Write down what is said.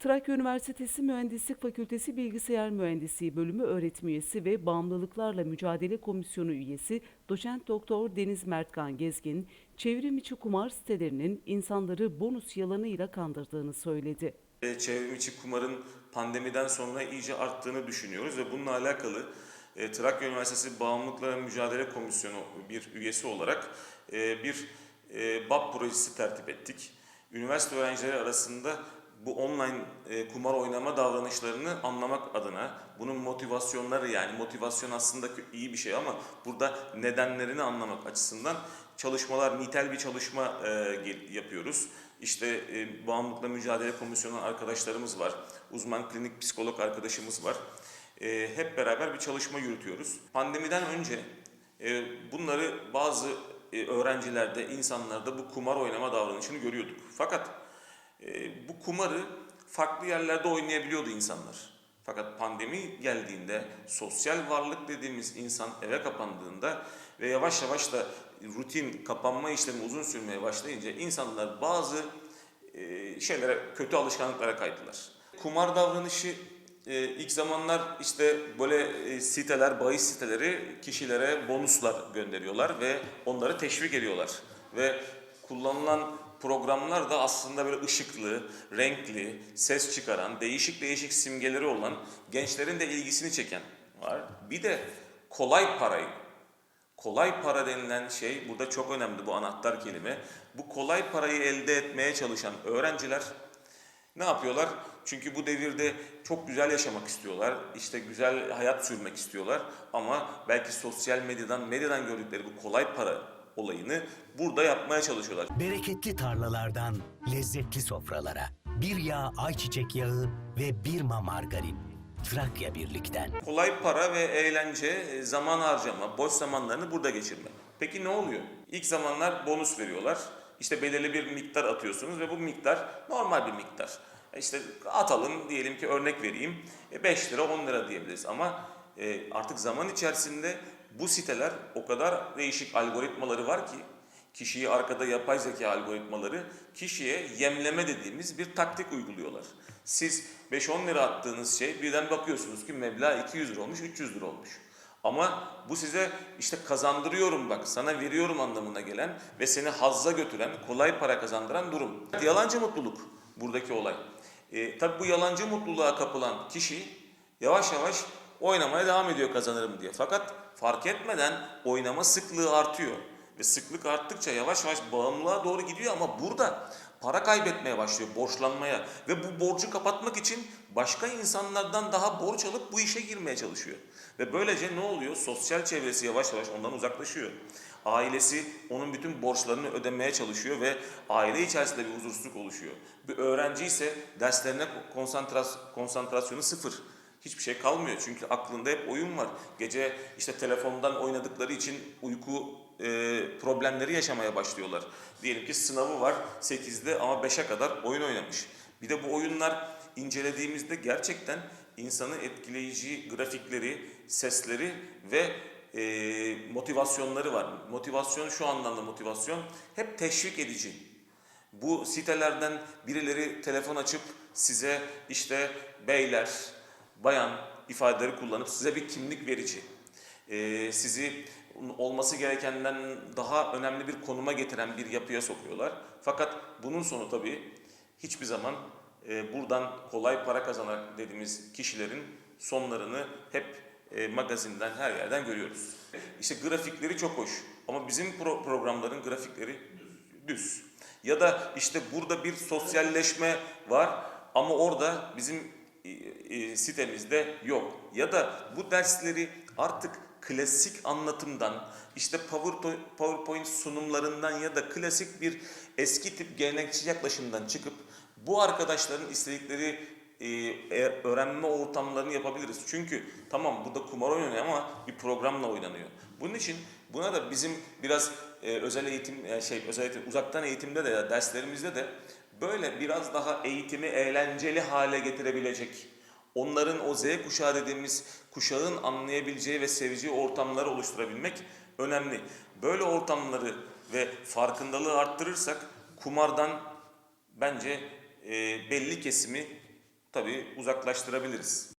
Trakya Üniversitesi Mühendislik Fakültesi Bilgisayar Mühendisliği Bölümü öğretim üyesi ve Bağımlılıklarla Mücadele Komisyonu üyesi Doçent Doktor Deniz Mertkan Gezgin, çevrim içi kumar sitelerinin insanları bonus yalanıyla kandırdığını söyledi. Çevrim içi kumarın pandemiden sonra iyice arttığını düşünüyoruz ve bununla alakalı e, Trakya Üniversitesi Bağımlılıkla Mücadele Komisyonu bir üyesi olarak e, bir e, BAP projesi tertip ettik. Üniversite öğrencileri arasında bu online e, kumar oynama davranışlarını anlamak adına bunun motivasyonları yani motivasyon aslında iyi bir şey ama burada nedenlerini anlamak açısından çalışmalar, nitel bir çalışma e, yapıyoruz. İşte e, Bağımlılıkla Mücadele Komisyonu arkadaşlarımız var, uzman klinik psikolog arkadaşımız var. E, hep beraber bir çalışma yürütüyoruz. Pandemiden önce e, bunları bazı e, öğrencilerde, insanlarda bu kumar oynama davranışını görüyorduk. Fakat e, bu kumarı farklı yerlerde oynayabiliyordu insanlar. Fakat pandemi geldiğinde sosyal varlık dediğimiz insan eve kapandığında ve yavaş yavaş da rutin kapanma işlemi uzun sürmeye başlayınca insanlar bazı e, şeylere, kötü alışkanlıklara kaydılar. Kumar davranışı e, ilk zamanlar işte böyle e, siteler, bahis siteleri kişilere bonuslar gönderiyorlar ve onları teşvik ediyorlar. Ve kullanılan programlar da aslında böyle ışıklı, renkli, ses çıkaran, değişik değişik simgeleri olan gençlerin de ilgisini çeken var. Bir de kolay parayı Kolay para denilen şey burada çok önemli bu anahtar kelime. Bu kolay parayı elde etmeye çalışan öğrenciler ne yapıyorlar? Çünkü bu devirde çok güzel yaşamak istiyorlar. işte güzel hayat sürmek istiyorlar. Ama belki sosyal medyadan, medyadan gördükleri bu kolay para olayını burada yapmaya çalışıyorlar. Bereketli tarlalardan lezzetli sofralara. Bir yağ ayçiçek yağı ve bir ma margarin. Trakya Birlik'ten. Kolay para ve eğlence, e, zaman harcama, boş zamanlarını burada geçirmek. Peki ne oluyor? İlk zamanlar bonus veriyorlar. İşte belirli bir miktar atıyorsunuz ve bu miktar normal bir miktar. E İşte atalım diyelim ki örnek vereyim. E 5 lira 10 lira diyebiliriz ama e, artık zaman içerisinde bu siteler o kadar değişik algoritmaları var ki kişiyi arkada yapay zeka algoritmaları kişiye yemleme dediğimiz bir taktik uyguluyorlar. Siz 5-10 lira attığınız şey birden bakıyorsunuz ki meblağ 200 lira olmuş 300 lira olmuş. Ama bu size işte kazandırıyorum bak sana veriyorum anlamına gelen ve seni hazza götüren kolay para kazandıran durum. Yalancı mutluluk buradaki olay. E, tabii bu yalancı mutluluğa kapılan kişi yavaş yavaş oynamaya devam ediyor kazanırım diye. Fakat fark etmeden oynama sıklığı artıyor. Ve sıklık arttıkça yavaş yavaş bağımlılığa doğru gidiyor ama burada para kaybetmeye başlıyor, borçlanmaya ve bu borcu kapatmak için başka insanlardan daha borç alıp bu işe girmeye çalışıyor. Ve böylece ne oluyor? Sosyal çevresi yavaş yavaş ondan uzaklaşıyor. Ailesi onun bütün borçlarını ödemeye çalışıyor ve aile içerisinde bir huzursuzluk oluşuyor. Bir öğrenci ise derslerine konsantras- konsantrasyonu sıfır. Hiçbir şey kalmıyor çünkü aklında hep oyun var. Gece işte telefondan oynadıkları için uyku e, problemleri yaşamaya başlıyorlar. Diyelim ki sınavı var 8'de ama 5'e kadar oyun oynamış. Bir de bu oyunlar incelediğimizde gerçekten insanı etkileyici grafikleri, sesleri ve e, motivasyonları var. Motivasyon şu anlamda motivasyon hep teşvik edici. Bu sitelerden birileri telefon açıp size işte beyler, bayan ifadeleri kullanıp size bir kimlik verici, e, sizi olması gerekenden daha önemli bir konuma getiren bir yapıya sokuyorlar. Fakat bunun sonu tabii hiçbir zaman e, buradan kolay para kazanan dediğimiz kişilerin sonlarını hep e, magazinden her yerden görüyoruz. İşte grafikleri çok hoş ama bizim pro- programların grafikleri düz. Ya da işte burada bir sosyalleşme var ama orada bizim sitemizde yok. Ya da bu dersleri artık klasik anlatımdan, işte PowerPoint sunumlarından ya da klasik bir eski tip gelenekçi yaklaşımdan çıkıp bu arkadaşların istedikleri e, e, öğrenme ortamlarını yapabiliriz. Çünkü tamam burada kumar oynanıyor ama bir programla oynanıyor. Bunun için buna da bizim biraz e, özel eğitim e, şey özel eğitim uzaktan eğitimde de derslerimizde de böyle biraz daha eğitimi eğlenceli hale getirebilecek onların o Z kuşağı dediğimiz kuşağın anlayabileceği ve seveceği ortamları oluşturabilmek önemli. Böyle ortamları ve farkındalığı arttırırsak kumardan bence e, belli kesimi tabii uzaklaştırabiliriz.